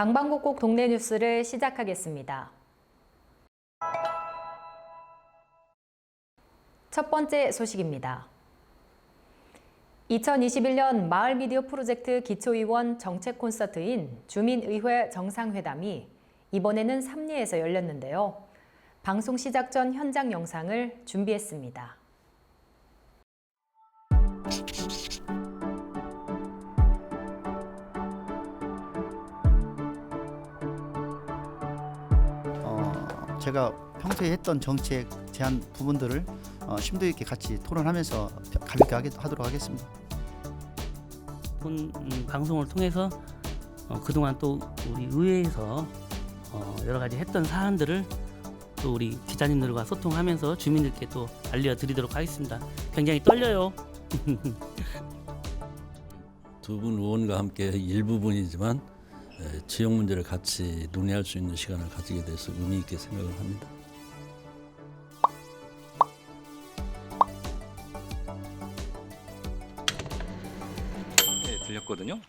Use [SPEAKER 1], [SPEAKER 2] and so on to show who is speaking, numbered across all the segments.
[SPEAKER 1] 방방곡곡 동네 뉴스를 시작하겠습니다. 첫 번째 소식입니다. 2021년 마을 미디어 프로젝트 기초의원 정책 콘서트인 주민의회 정상회담이 이번에는 삼리에서 열렸는데요. 방송 시작 전 현장 영상을 준비했습니다.
[SPEAKER 2] 제가 평소에 했던 정책 제한 부분들을 어, 심도 있게 같이 토론하면서 가볍게 하게, 하도록 하겠습니다.
[SPEAKER 3] 본 음, 방송을 통해서 어, 그동안 또 우리 의회에서 어, 여러 가지 했던 사안들을 또 우리 기자님들과 소통하면서 주민들께 또 알려드리도록 하겠습니다. 굉장히 떨려요.
[SPEAKER 4] 두 분 의원과 함께 일부분이지만 에, 지역 문제를 같이 논의할 수 있는 시간을 가지게 돼서 의미 있게 생각을 합니다.
[SPEAKER 5] 네, 들렸거든요.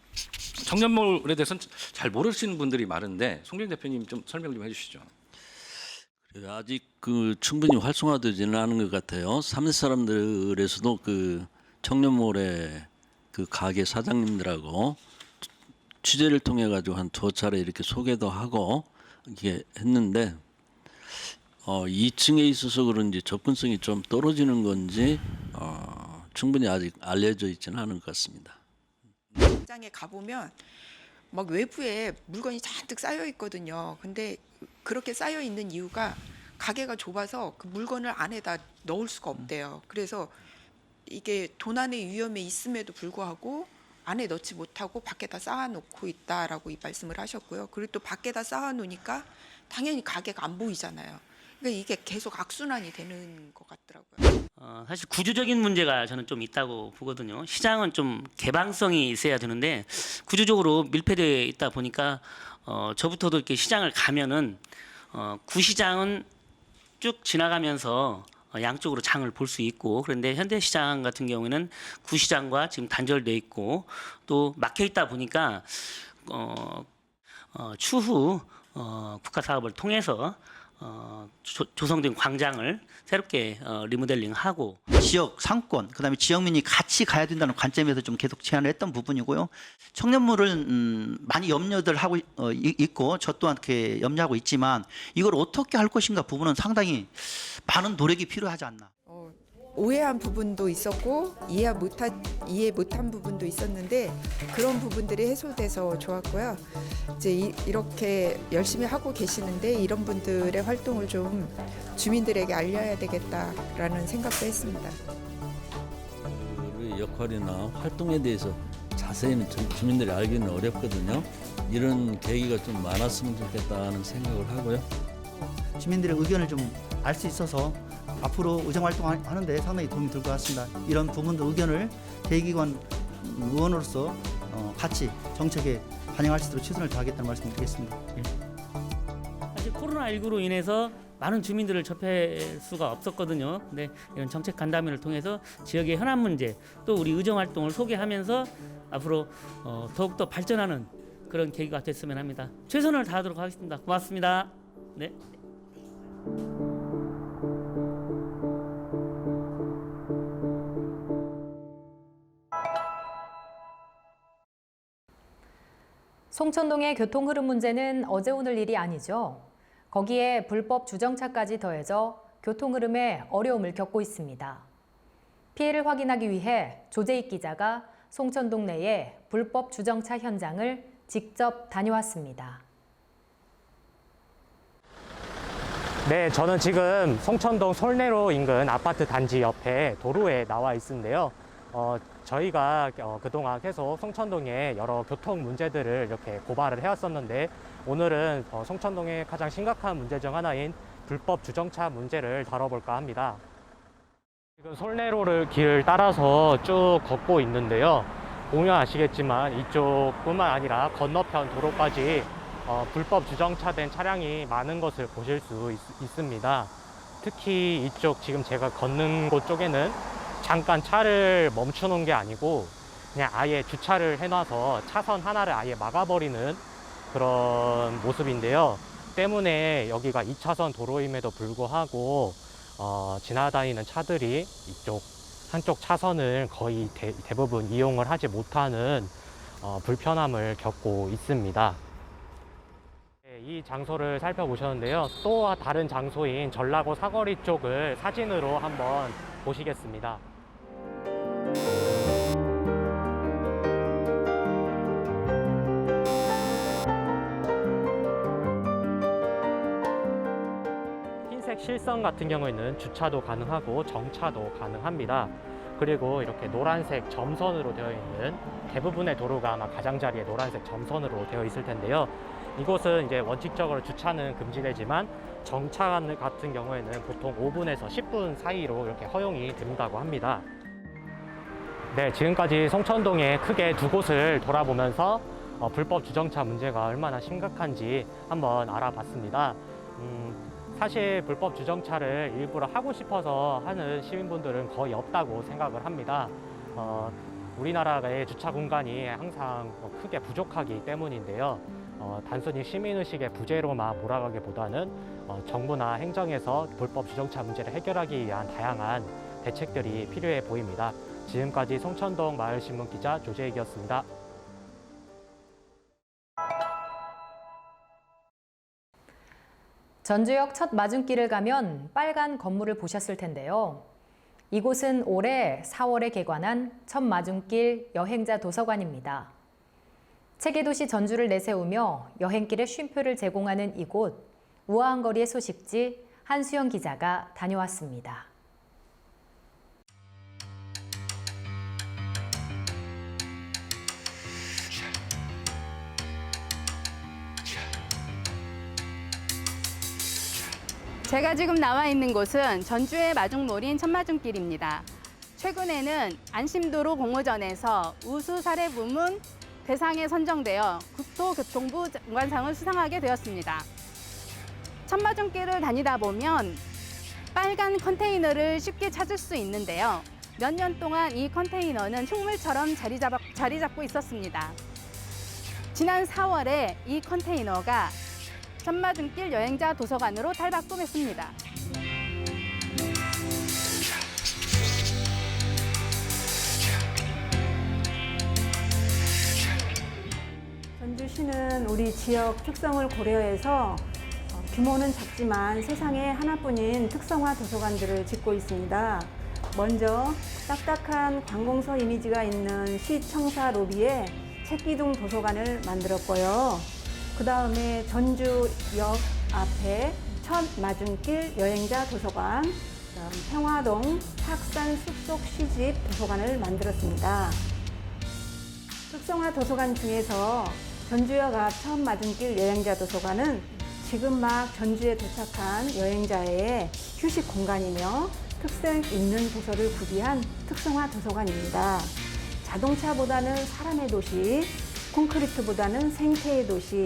[SPEAKER 5] 청년몰에 대해서는 잘 모르시는 분들이 많은데 송경 대표님 좀 설명 좀 해주시죠.
[SPEAKER 4] 아직 그 충분히 활성화되지는 않은 것 같아요. 삼세 사람들에서도 그 청년몰의 그 가게 사장님들하고 취재를 통해 가지고 한 두 차례 이렇게 소개도 하고 이게 했는데 어 2층에 있어서 그런지 접근성이 좀 떨어지는 건지 어 충분히 아직 알려져 있지는 않은 것 같습니다.
[SPEAKER 6] 장에 가보면 막 외부에 물건이 잔뜩 쌓여 있거든요. 근데 그렇게 쌓여 있는 이유가 가게가 좁아서 그 물건을 안에다 넣을 수가 없대요. 그래서 이게 도난의 위험에 있음에도 불구하고 안에 넣지 못하고 밖에다 쌓아놓고 있다라고 이 말씀을 하셨고요. 그리고 또 밖에다 쌓아놓으니까 당연히 가게가 안 보이잖아요. 그러니까 이게 계속 악순환이 되는 것 같더라고요.
[SPEAKER 3] 어, 사실 구조적인 문제가 저는 좀 있다고 보거든요. 시장은 좀 개방성이 있어야 되는데 구조적으로 밀폐되어 있다 보니까 어, 저부터도 이렇게 시장을 가면은 어, 구시장은 쭉 지나가면서 어, 양쪽으로 장을 볼 수 있고 그런데 현대시장 같은 경우에는 구시장과 지금 단절돼 있고 또 막혀 있다 보니까 어, 어, 추후 어, 국가 사업을 통해서 어, 조, 조성된 광장을 새롭게 어, 리모델링하고
[SPEAKER 2] 지역 상권, 그다음에 지역민이 같이 가야 된다는 관점에서 좀 계속 제안을 했던 부분이고요. 청년물을 음, 많이 염려들 하고 어, 이- 있고 저 또한 이렇게 염려하고 있지만 이걸 어떻게 할 것인가 부분은 상당히 많은 노력이 필요하지 않나.
[SPEAKER 6] 어, 오해한 부분도 있었고 이해 못한 이해 못한 부분도 있었는데 그런 부분들이 해소돼서 좋았고요. 이제 이, 이렇게 열심히 하고 계시는데 이런 분들의 활동을 좀 주민들에게 알려야 되겠다라는 생각도 했습니다.
[SPEAKER 4] 그 역할이나 활동에 대해서 자세히는 주- 주민들이 알기는 어렵거든요. 이런 계기가 좀 많았으면 좋겠다는 생각을 하고요.
[SPEAKER 2] 시민들의 의견을 좀 알 수 있어서 앞으로 의정 활동하는데 상당히 도움이 될 것 같습니다. 이런 부분도 의견을 대기관 의원으로서 어, 같이 정책에 반영할 수 있도록 최선을 다하겠다는 말씀을 드리겠습니다.
[SPEAKER 3] 사실 코로나19로 인해서 많은 주민들을 접할 수가 없었거든요. 근데 이런 정책 간담회를 통해서 지역의 현안 문제 또 우리 의정 활동을 소개하면서 앞으로 어, 더욱더 발전하는 그런 계기가 됐으면 합니다. 최선을 다하도록 하겠습니다. 고맙습니다. 네.
[SPEAKER 1] 송천동의 교통 흐름 문제는 어제 오늘 일이 아니죠. 거기에 불법 주정차까지 더해져 교통 흐름에 어려움을 겪고 있습니다. 피해를 확인하기 위해 조재익 기자가 송천동 내의 불법 주정차 현장을 직접 다녀왔습니다.
[SPEAKER 7] 네, 저는 지금 송천동 솔내로 인근 아파트 단지 옆에 도로에 나와 있는데요. 어, 저희가 어, 그동안 계속 송천동의 여러 교통 문제들을 이렇게 고발을 해왔었는데 오늘은 어, 송천동의 가장 심각한 문제 중 하나인 불법 주정차 문제를 다뤄볼까 합니다. 지금 솔내로를 길을 따라서 쭉 걷고 있는데요. 보면 아시겠지만 이쪽뿐만 아니라 건너편 도로까지 어, 불법 주정차된 차량이 많은 것을 보실 수 있, 습니다 특히 이쪽 지금 제가 걷는 곳 쪽에는 잠깐 차를 멈추는 게 아니고 그냥 아예 주차를 해놔서 차선 하나를 아예 막아버리는 그런 모습인데요. 때문에 여기가 2차선 도로임에도 불구하고 어, 지나다니는 차들이 이쪽 한쪽 차선을 거의 대, 대부분 이용을 하지 못하는 어, 불편함을 겪고 있습니다. 네, 이 장소를 살펴보셨는데요. 또 다른 장소인 전라고 사거리 쪽을 사진으로 한번 보시겠습니다. 흰색 실선 같은 경우에는 주차도 가능하고 정차도 가능합니다. 그리고 이렇게 노란색 점선으로 되어 있는 대부분의 도로가 아마 가장자리에 노란색 점선으로 되어 있을 텐데요. 이곳은 이제 원칙적으로 주차는 금지되지만 정차 같은 경우에는 보통 5분에서 10분 사이로 이렇게 허용이 된다고 합니다. 네, 지금까지 송천동에 크게 두 곳을 돌아보면서 어, 불법 주정차 문제가 얼마나 심각한지 한번 알아봤습니다. 음, 사실 불법 주정차를 일부러 하고 싶어서 하는 시민분들은 거의 없다고 생각을 합니다. 어, 우리나라의 주차 공간이 항상 뭐 크게 부족하기 때문인데요. 어, 단순히 시민의식의 부재로만 몰아가기보다는 어, 정부나 행정에서 불법 주정차 문제를 해결하기 위한 다양한 대책들이 필요해 보입니다. 지금까지 송천동 마을신문 기자 조재익이었습니다.
[SPEAKER 1] 전주역 첫 마중길을 가면 빨간 건물을 보셨을 텐데요. 이곳은 올해 4월에 개관한 첫 마중길 여행자 도서관입니다. 체계 도시 전주를 내세우며 여행길의 쉼표를 제공하는 이곳 우아한 거리의 소식지 한수영 기자가 다녀왔습니다.
[SPEAKER 8] 제가 지금 나와 있는 곳은 전주의 마중몰인 천마중길입니다. 최근에는 안심도로 공모전에서 우수 사례 부문 대상에 선정되어 국토교통부 장관상을 수상하게 되었습니다. 천마중길을 다니다 보면 빨간 컨테이너를 쉽게 찾을 수 있는데요. 몇 년 동안 이 컨테이너는 흉물처럼 자리, 잡, 자리 잡고 있었습니다. 지난 4월에 이 컨테이너가 천마중길 여행자 도서관으로 탈바꿈했습니다.
[SPEAKER 9] 전주시는 우리 지역 특성을 고려해서 어, 규모는 작지만 세상에 하나뿐인 특성화 도서관들을 짓고 있습니다. 먼저 딱딱한 관공서 이미지가 있는 시청사 로비에 책기둥 도서관을 만들었고요. 그 다음에 전주역 앞에 첫 마중길 여행자 도서관, 평화동 학산 숲속 시집 도서관을 만들었습니다. 특성화 도서관 중에서 전주역 앞 처음 맞은길 여행자 도서관은 지금 막 전주에 도착한 여행자의 휴식 공간이며 특색 있는 도서를 구비한 특성화 도서관입니다. 자동차보다는 사람의 도시, 콘크리트보다는 생태의 도시,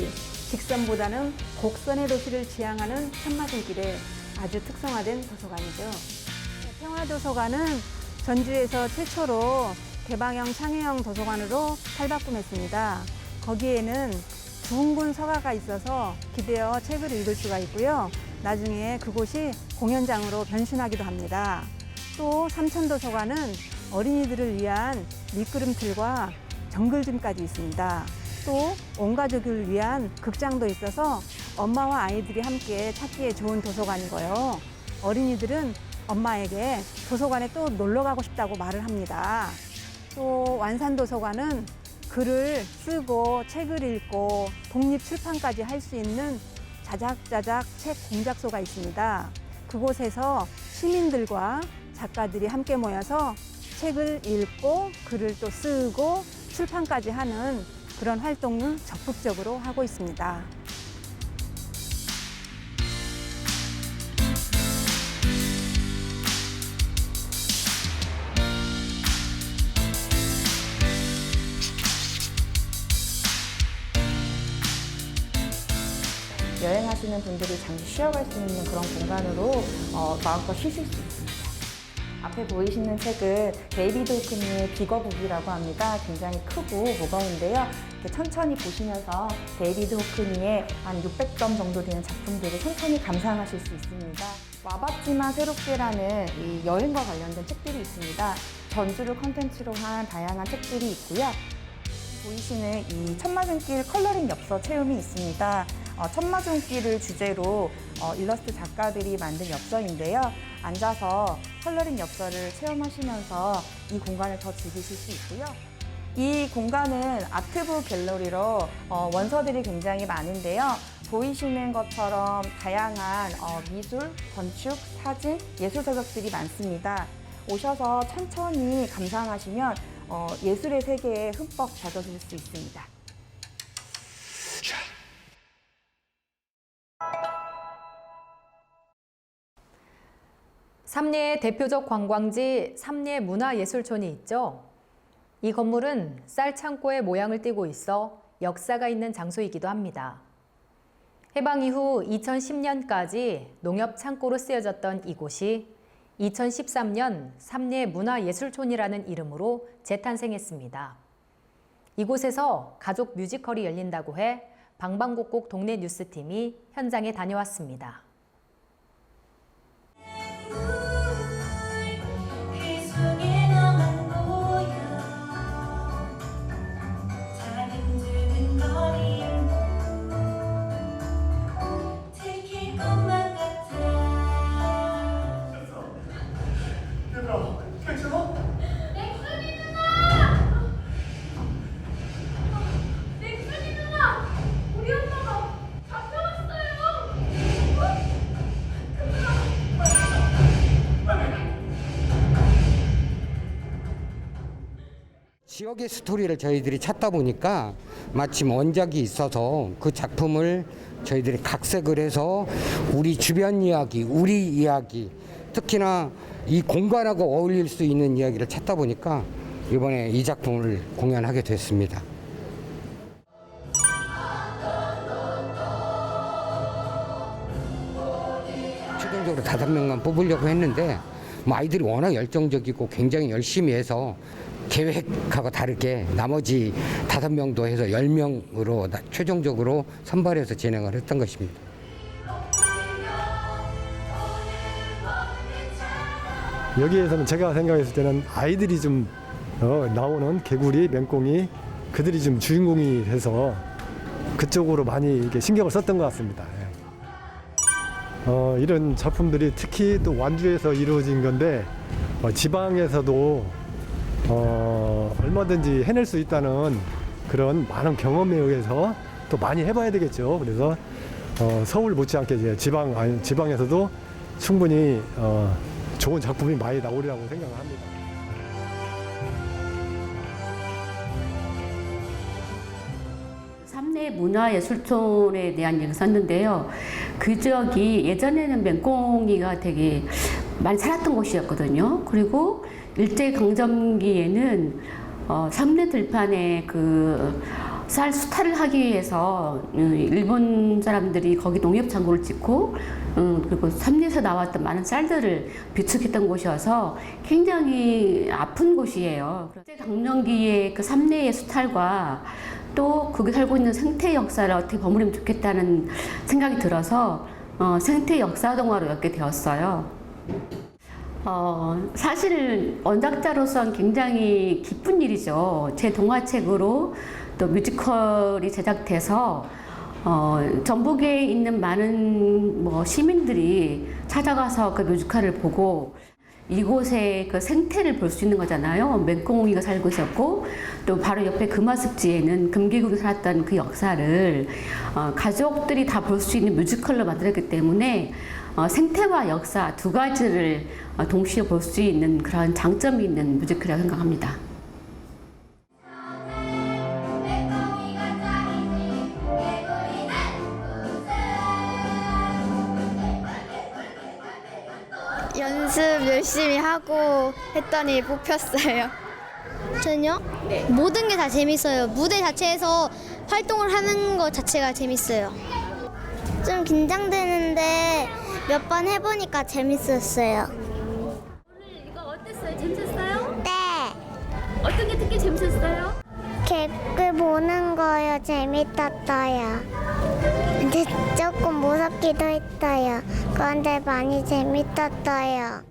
[SPEAKER 9] 직선보다는 곡선의 도시를 지향하는 천마진길의 아주 특성화된 도서관이죠. 평화도서관은 전주에서 최초로 개방형 창의형 도서관으로 탈바꿈했습니다. 거기에는 둥근 서가가 있어서 기대어 책을 읽을 수가 있고요. 나중에 그곳이 공연장으로 변신하기도 합니다. 또 삼천도서관은 어린이들을 위한 미끄럼틀과 정글짐까지 있습니다. 또 온 가족을 위한 극장도 있어서 엄마와 아이들이 함께 찾기에 좋은 도서관이고요. 어린이들은 엄마에게 도서관에 또 놀러 가고 싶다고 말을 합니다. 또 완산도서관은 글을 쓰고 책을 읽고 독립 출판까지 할 수 있는 자작자작 책 공작소가 있습니다. 그곳에서 시민들과 작가들이 함께 모여서 책을 읽고 글을 또 쓰고 출판까지 하는 그런 활동을 적극적으로 하고 있습니다.
[SPEAKER 10] 하시는 분들이 잠시 쉬어갈 수 있는 그런 공간으로 어, 마음껏 쉬실 수 있습니다. 앞에 보이시는 책은 데이비드 호크니의 비거북이라고 합니다. 굉장히 크고 무거운데요. 천천히 보시면서 데이비드 호크니의 한 600점 정도 되는 작품들을 천천히 감상하실 수 있습니다. 와봤지만 새롭게라는 이 여행과 관련된 책들이 있습니다. 전주를 컨텐츠로 한 다양한 책들이 있고요. 보이시는 이 천마중길 컬러링 엽서 체험이 있습니다. 어, 천마중길을 주제로 어, 일러스트 작가들이 만든 엽서인데요. 앉아서 컬러링 엽서를 체험하시면서 이 공간을 더 즐기실 수 있고요. 이 공간은 아트북 갤러리로 어, 원서들이 굉장히 많은데요. 보이시는 것처럼 다양한 어, 미술, 건축, 사진, 예술 저작들이 많습니다. 오셔서 천천히 감상하시면 어, 예술의 세계에 흠뻑 젖어들 수 있습니다.
[SPEAKER 1] 삼리의 대표적 관광지 삼리의 문화예술촌이 있죠. 이 건물은 쌀 창고의 모양을 띠고 있어 역사가 있는 장소이기도 합니다. 해방 이후 2010년까지 농협 창고로 쓰여졌던 이곳이 2013년 삼리의 문화예술촌이라는 이름으로 재탄생했습니다. 이곳에서 가족 뮤지컬이 열린다고 해 방방곡곡 동네 뉴스팀이 현장에 다녀왔습니다.
[SPEAKER 11] 지역의 스토리를 저희들이 찾다 보니까 마침 원작이 있어서 그 작품을 저희들이 각색을 해서 우리 주변 이야기, 우리 이야기, 특히나 이 공간하고 어울릴 수 있는 이야기를 찾다 보니까 이번에 이 작품을 공연하게 됐습니다. 최종적으로 다섯 명만 뽑으려고 했는데 뭐 아이들이 워낙 열정적이고 굉장히 열심히 해서 계획하고 다르게 나머지 다섯 명도 해서 열 명으로 최종적으로 선발해서 진행을 했던 것입니다.
[SPEAKER 12] 여기에서는 제가 생각했을 때는 아이들이 좀 어, 나오는 개구리, 맹꽁이 그들이 좀 주인공이 돼서 그쪽으로 많이 이렇게 신경을 썼던 것 같습니다. 예. 어, 이런 작품들이 특히 또 완주에서 이루어진 건데 어, 지방에서도 어, 얼마든지 해낼 수 있다는 그런 많은 경험에 의해서 또 많이 해봐야 되겠죠. 그래서 어, 서울 못지않게 이제 지방 아니, 지방에서도 충분히 어, 좋은 작품이 많이 나오리라고 생각을 합니다.
[SPEAKER 13] 삼내 문화예술촌에 대한 얘기를 썼는데요. 그 지역이 예전에는 맹꽁이가 되게 많이 살았던 곳이었거든요. 그리고 일제 강점기에는 어, 삼내 들판에 그 쌀 수탈을 하기 위해서 음, 일본 사람들이 거기 농협 창고를 짓고 음, 그리고 삼내에서 나왔던 많은 쌀들을 비축했던 곳이어서 굉장히 아픈 곳이에요. 일제강점기의 그 삼내의 수탈과 또 거기 살고 있는 생태 역사를 어떻게 버무리면 좋겠다는 생각이 들어서 어, 생태 역사 동화로 엮게 되었어요. 어, 사실 원작자로서는 굉장히 기쁜 일이죠. 제 동화책으로 또 뮤지컬이 제작돼서 어, 전북에 있는 많은 뭐 시민들이 찾아가서 그 뮤지컬을 보고 이곳의 그 생태를 볼 수 있는 거잖아요. 맹꽁이가 살고 있었고 또 바로 옆에 금화습지에는 금기국이 살았던 그 역사를 어, 가족들이 다 볼 수 있는 뮤지컬로 만들었기 때문에 어, 생태와 역사 두 가지를 어, 동시에 볼 수 있는 그런 장점이 있는 뮤지컬이라고 생각합니다.
[SPEAKER 14] 연습 열심히 하고 했더니 뽑혔어요. 저는요? 모든 게 다 재밌어요. 무대 자체에서 활동을 하는 것 자체가 재밌어요. 좀 긴장되는데 몇 번 해보니까 재밌었어요.
[SPEAKER 15] 오늘 이거 어땠어요? 재밌었어요? 네. 어떤 게 특히 재밌었어요?
[SPEAKER 14] 개그 보는 거요 재밌었어요. 근데 조금 무섭기도 했어요. 그런데 많이 재밌었어요.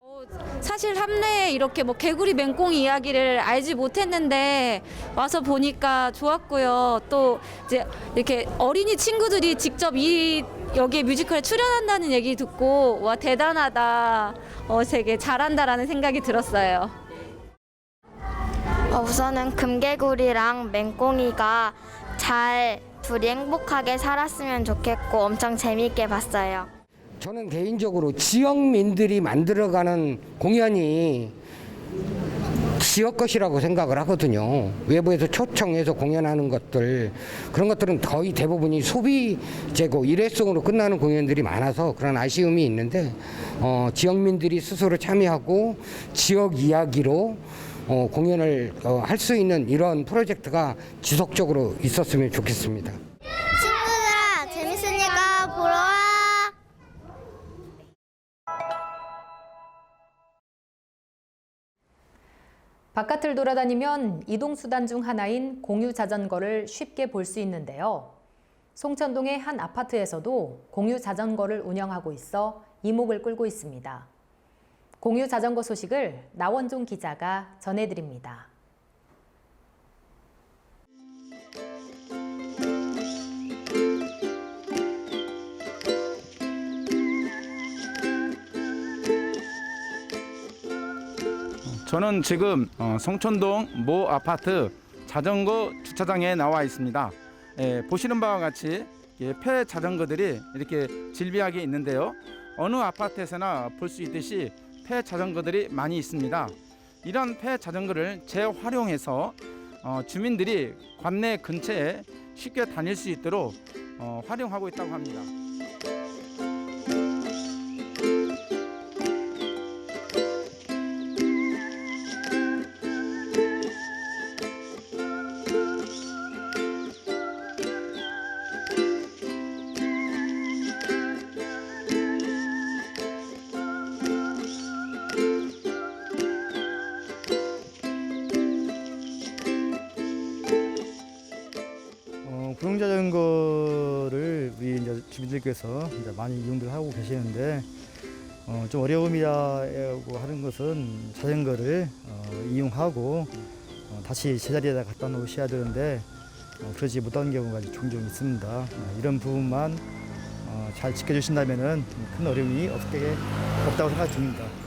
[SPEAKER 16] 어, 사실 함내에 이렇게 뭐 개구리 맹꽁 이야기를 알지 못했는데 와서 보니까 좋았고요. 또 이제 이렇게 어린이 친구들이 직접 이 여기에 뮤지컬에 출연한다는 얘기 듣고 와 대단하다, 어 되게 잘한다라는 생각이 들었어요.
[SPEAKER 14] 어, 우선은 금개구리랑 맹꽁이가 잘 둘이 행복하게 살았으면 좋겠고 엄청 재미있게 봤어요.
[SPEAKER 11] 저는 개인적으로 지역민들이 만들어가는 공연이 지역 것이라고 생각을 하거든요. 외부에서 초청해서 공연하는 것들 그런 것들은 거의 대부분이 소비 재고 일회성으로 끝나는 공연들이 많아서 그런 아쉬움이 있는데 어, 지역민들이 스스로 참여하고 지역 이야기로 어, 공연을 어, 할 수 있는 이런 프로젝트가 지속적으로 있었으면 좋겠습니다.
[SPEAKER 1] 바깥을 돌아다니면 이동수단 중 하나인 공유 자전거를 쉽게 볼 수 있는데요. 송천동의 한 아파트에서도 공유 자전거를 운영하고 있어 이목을 끌고 있습니다. 공유 자전거 소식을 나원종 기자가 전해드립니다.
[SPEAKER 17] 저는 지금 어, 송천동 모 아파트 자전거 주차장에 나와 있습니다. 예, 보시는 바와 같이 예, 폐 자전거들이 이렇게 질비하게 있는데요. 어느 아파트에서나 볼 수 있듯이 폐 자전거들이 많이 있습니다. 이런 폐 자전거를 재활용해서 어, 주민들이 관내 근처에 쉽게 다닐 수 있도록 어, 활용하고 있다고 합니다.
[SPEAKER 18] 구용자전거를 우리 이제 주민들께서 이제 많이 이용들 하고 계시는데 어, 좀 어려움이라고 하는 것은 자전거를 어, 이용하고 어, 다시 제자리에다 갖다 놓으셔야 되는데 어, 그러지 못한 경우가 종종 있습니다. 어, 이런 부분만 어, 잘 지켜주신다면은 큰 어려움이 없게 없다고 생각이 듭니다.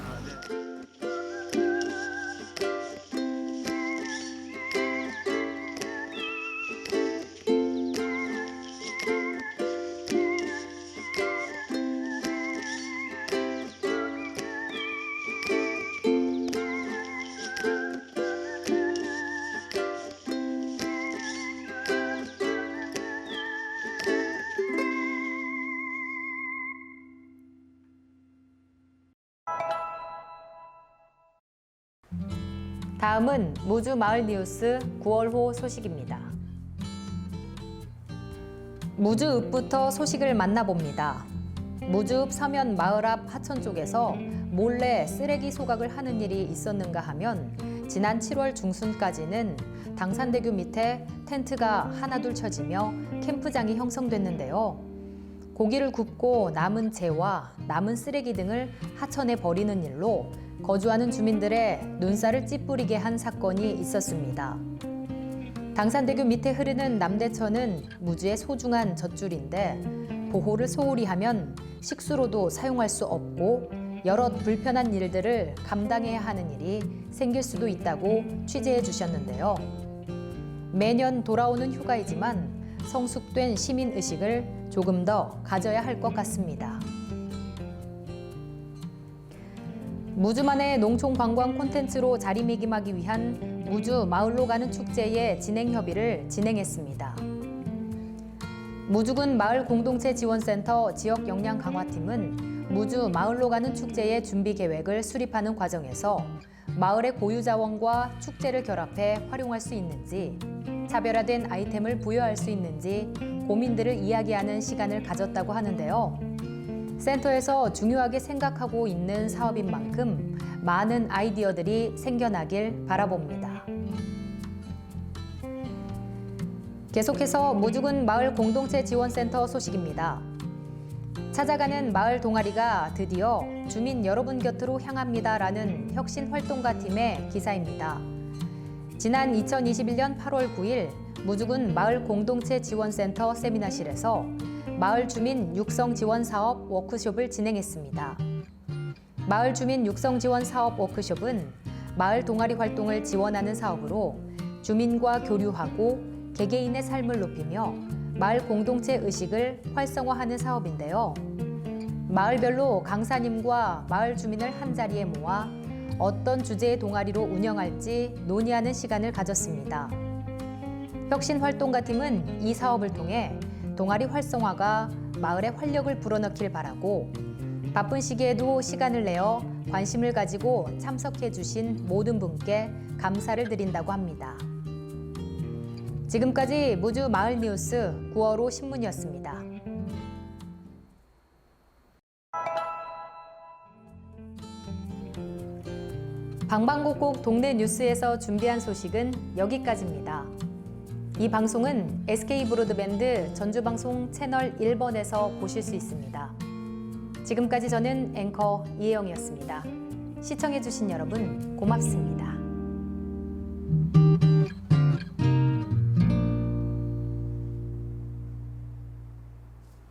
[SPEAKER 1] 다음은 무주 마을 뉴스 9월호 소식입니다. 무주 읍부터 소식을 만나봅니다. 무주 읍 서면 마을 앞 하천 쪽에서 몰래 쓰레기 소각을 하는 일이 있었는가 하면 지난 7월 중순까지는 당산대교 밑에 텐트가 하나둘 쳐지며 캠프장이 형성됐는데요. 고기를 굽고 남은 재와 남은 쓰레기 등을 하천에 버리는 일로 거주하는 주민들의 눈살을 찌푸리게 한 사건이 있었습니다. 당산대교 밑에 흐르는 남대천은 무주의 소중한 젖줄인데 보호를 소홀히 하면 식수로도 사용할 수 없고 여러 불편한 일들을 감당해야 하는 일이 생길 수도 있다고 취재해 주셨는데요. 매년 돌아오는 휴가이지만 성숙된 시민 의식을 조금 더 가져야 할 것 같습니다. 무주만의 농촌 관광 콘텐츠로 자리매김하기 위한 무주 마을로 가는 축제의 진행 협의를 진행했습니다. 무주군 마을 공동체 지원센터 지역 역량 강화팀은 무주 마을로 가는 축제의 준비 계획을 수립하는 과정에서 마을의 고유 자원과 축제를 결합해 활용할 수 있는지 차별화된 아이템을 부여할 수 있는지 고민들을 이야기하는 시간을 가졌다고 하는데요. 센터에서 중요하게 생각하고 있는 사업인 만큼 많은 아이디어들이 생겨나길 바라봅니다. 계속해서 무주군 마을 공동체 지원센터 소식입니다. 찾아가는 마을 동아리가 드디어 주민 여러분 곁으로 향합니다라는 혁신 활동가 팀의 기사입니다. 지난 2021년 8월 9일 무주군 마을 공동체 지원센터 세미나실에서 마을 주민 육성 지원 사업 워크숍을 진행했습니다. 마을 주민 육성 지원 사업 워크숍은 마을 동아리 활동을 지원하는 사업으로 주민과 교류하고 개개인의 삶을 높이며 마을 공동체 의식을 활성화하는 사업인데요. 마을별로 강사님과 마을 주민을 한 자리에 모아 어떤 주제의 동아리로 운영할지 논의하는 시간을 가졌습니다. 혁신 활동가 팀은 이 사업을 통해 동아리 활성화가 마을에 활력을 불어넣길 바라고 바쁜 시기에도 시간을 내어 관심을 가지고 참석해 주신 모든 분께 감사를 드린다고 합니다. 지금까지 무주 마을 뉴스 9월호 신문이었습니다. 방방곡곡 동네 뉴스에서 준비한 소식은 여기까지입니다. 이 방송은 SK 브로드밴드 전주방송 채널 1번에서 보실 수 있습니다. 지금까지 저는 앵커 이혜영이었습니다. 시청해주신 여러분 고맙습니다.